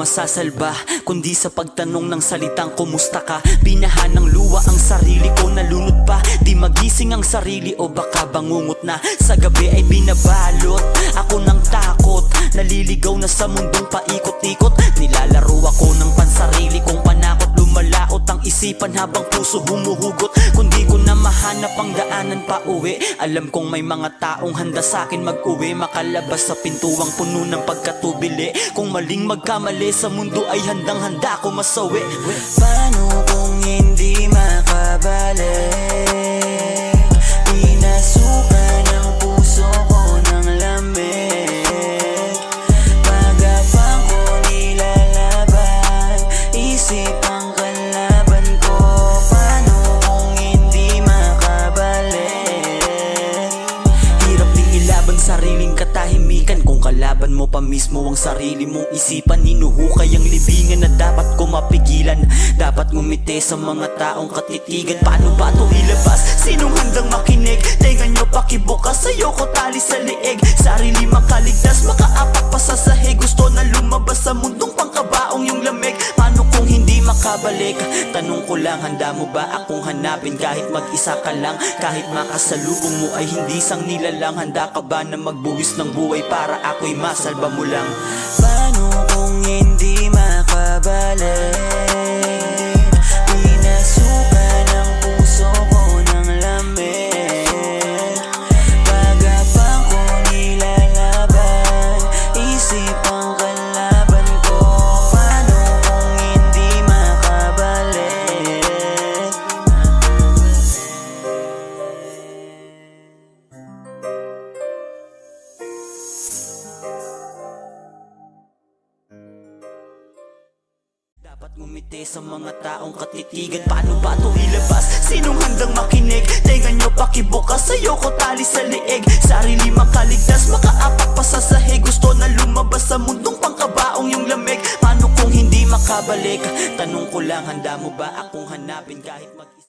masasalba Kundi sa pagtanong ng salitang kumusta ka? Binahan ng luwa ang sarili ko nalunod pa. Di magising ang sarili o baka bangungot na. Sa gabi ay binabalot Ako ng takot. Naliligaw na sa mundong paikot-ikot. Nilalaro ako ng pansarili kong panakot. Lumalaot ang isipan habang puso humuhugot. Kundi mahanap ang daanan pa uwi. Alam kong may mga taong handa sa akin mag-uwi. Makalabas sa pintuang puno ng pagkatubili. Kung maling magkamali sa mundo ay handang-handa ko masawi. Paano kung hindi makabalik? Sariling katahimikan. Kung kalaban mo pa mismo ang sarili mong isipan Hinuhukay ang libingan na dapat ko mapigilan. Dapat ngumiti sa mga taong katitigan. Paano ba ito ilabas? Sinong handang makinig? Tenga nyo pakibukas. Ayoko tali sa liig Sarili makaligtas Makaapak pa sa sahig. Gusto na lumabas sa mundong pangkabaong yung lamig makabalik? Tanong ko lang handa mo ba akong hanapin Kahit mag-isa ka lang Kahit makasalubong mo ay hindi sang nilalang Handa ka ba na magbuwis ng buhay Para ako'y masalba mo lang Paano kung hindi makabalik? Dapat ngumiti sa mga taong katitigan Paano ba ito ilabas? Sinong handang makinig? Tenga nyo pakibukas Ayoko tali sa liig Sarili makaligtas Makaapak pa sa sahig Gusto na lumabas sa mundong pangkabaong yung lamig Paano kung hindi makabalik? Tanong ko lang handa mo ba akong hanapin kahit mag